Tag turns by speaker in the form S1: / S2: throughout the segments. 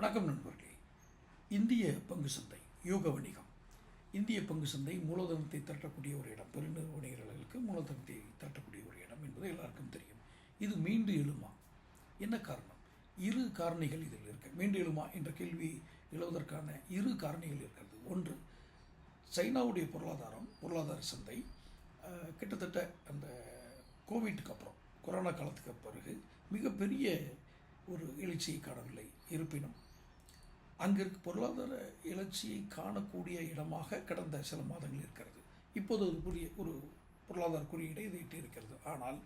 S1: வணக்கம் நண்பர்களே. இந்திய பங்கு சந்தை யோக வணிகம். இந்திய பங்கு சந்தை மூலதனத்தை திரட்டக்கூடிய ஒரு இடம் பெருநிறுவன வணிகர்களுக்கு மூலதனத்தை திரட்டக்கூடிய ஒரு இடம் என்பது எல்லாருக்கும் தெரியும். இது மீண்டு எழுமா? என்ன காரணம்? இரு காரணிகள் இதில் இருக்கு. மீண்டு எழுமா என்ற கேள்வி எழுவதற்கான இரு காரணிகள் இருக்கிறது. ஒன்று சைனாவுடைய பொருளாதாரம் பொருளாதார சந்தை. கிட்டத்தட்ட அந்த கோவிட்டுக்கு அப்புறம் கொரோனா காலத்துக்கு பிறகு மிகப்பெரிய ஒரு எழுச்சியை காணவில்லை. இருப்பினும் அங்கிருக்கு பொருளாதார எழுச்சியை காணக்கூடிய இடமாக கடந்த சில மாதங்கள் இருக்கிறது. இப்போது ஒரு புதிய ஒரு பொருளாதார குறியீடை இதை இட்டு இருக்கிறது ஆனால்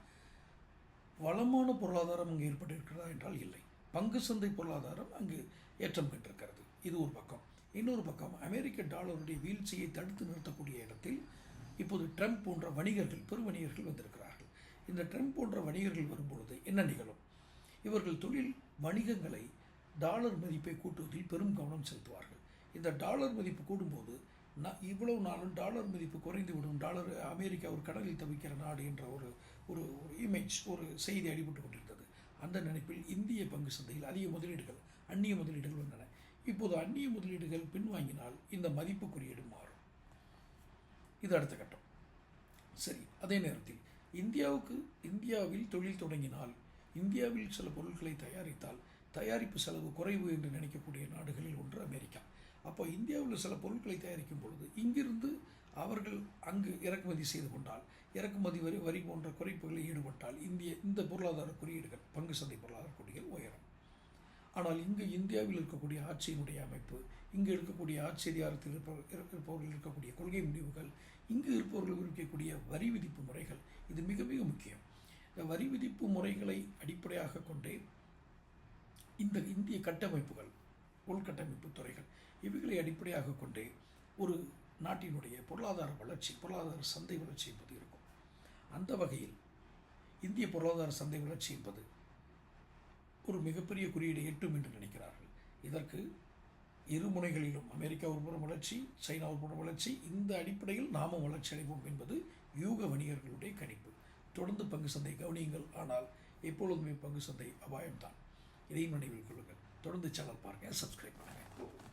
S1: வளமான பொருளாதாரம் அங்கு ஏற்பட்டிருக்கிறதா என்றால் இல்லை. பங்கு சந்தை பொருளாதாரம் அங்கு ஏற்றம் பெற்றிருக்கிறது. இது ஒரு பக்கம். இன்னொரு பக்கம் அமெரிக்க டாலருடைய வீழ்ச்சியை தடுத்து நிறுத்தக்கூடிய இடத்தில் இப்போது ட்ரம்ப் போன்ற வணிகர்கள் பெரு வணிகர்கள் வந்திருக்கிறார்கள். இந்த ட்ரம்ப் போன்ற வணிகர்கள் வரும்பொழுது என்ன நிகழும்? இவர்கள் தொழில் வணிகங்களை டாலர் மதிப்பை கூட்டுவதில் பெரும் கவனம் செலுத்துவார்கள். இந்த டாலர் மதிப்பு கூடும்போது நான் இவ்வளவு நாளும் டாலர் மதிப்பு குறைந்து விடும் டாலர் அமெரிக்கா ஒரு கடலில் தவிக்கிற நாடு என்ற ஒரு ஒரு ஒரு இமேஜ் ஒரு செய்தி அடிபட்டு கொண்டிருந்தது. அந்த நினைப்பில் இந்திய பங்கு சந்தையில் அதிக முதலீடுகள் அந்நிய முதலீடுகள் வந்தன. இப்போது அந்நிய முதலீடுகள் பின்வாங்கினால் இந்த மதிப்பு குறியீடு மாறும். இது அடுத்த கட்டம். சரி அதே நேரத்தில் இந்தியாவுக்கு இந்தியாவில் தொழில் தொடங்கினால் இந்தியாவில் சில பொருட்களை தயாரித்தால் தயாரிப்பு செலவு குறைவு என்று நினைக்கக்கூடிய நாடுகளில் ஒன்று அமெரிக்கா. அப்போ இந்தியாவில் சில பொருட்களை தயாரிக்கும் பொழுது இங்கிருந்து அவர்கள் அங்கு இறக்குமதி செய்து கொண்டால் இறக்குமதி வரி வரி போன்ற குறைப்புகளில் ஈடுபட்டால் இந்திய இந்த பொருளாதார குறியீடுகள் பங்கு சந்தை பொருளாதார குறியீடுகள் உயரும். ஆனால் இங்கு இந்தியாவில் இருக்கக்கூடிய ஆட்சியினுடைய அமைப்பு இங்கு இருக்கக்கூடிய ஆட்சி அதிகாரத்தில் இருப்பவர் இருப்பவர்கள் இருக்கக்கூடிய கொள்கை முடிவுகள் இங்கு இருப்பவர்கள் இருக்கக்கூடிய வரி விதிப்பு முறைகள் இது மிக மிக முக்கியம். இந்த வரி விதிப்பு முறைகளை அடிப்படையாக கொண்டே இந்த இந்திய கட்டமைப்புகள் உள்கட்டமைப்பு துறைகள் இவைகளை அடிப்படையாக கொண்டே ஒரு நாட்டினுடைய பொருளாதார வளர்ச்சி பொருளாதார சந்தை வளர்ச்சி என்பது இருக்கும். அந்த வகையில் இந்திய பொருளாதார சந்தை வளர்ச்சி என்பது ஒரு மிகப்பெரிய குறியீடு எட்டும் என்று நினைக்கிறார்கள். இதற்கு இரு முனைகளிலும் அமெரிக்கா ஒருபுறம் வளர்ச்சி சைனா ஒருபுறம் வளர்ச்சி இந்த அடிப்படையில் நாமும் வளர்ச்சி அடைவோம் என்பது யூக வணிகர்களுடைய கணிப்பு. தொடர்ந்து பங்கு சந்தை கவனியுங்கள். ஆனால் எப்பொழுதுமே பங்கு சந்தை அபாயம்தான். இதையும் நினைவில் கொள்ளுங்கள். தொடர்ந்து சேனல் பாருங்கள் சப்ஸ்கிரைப் பண்ணுங்கள்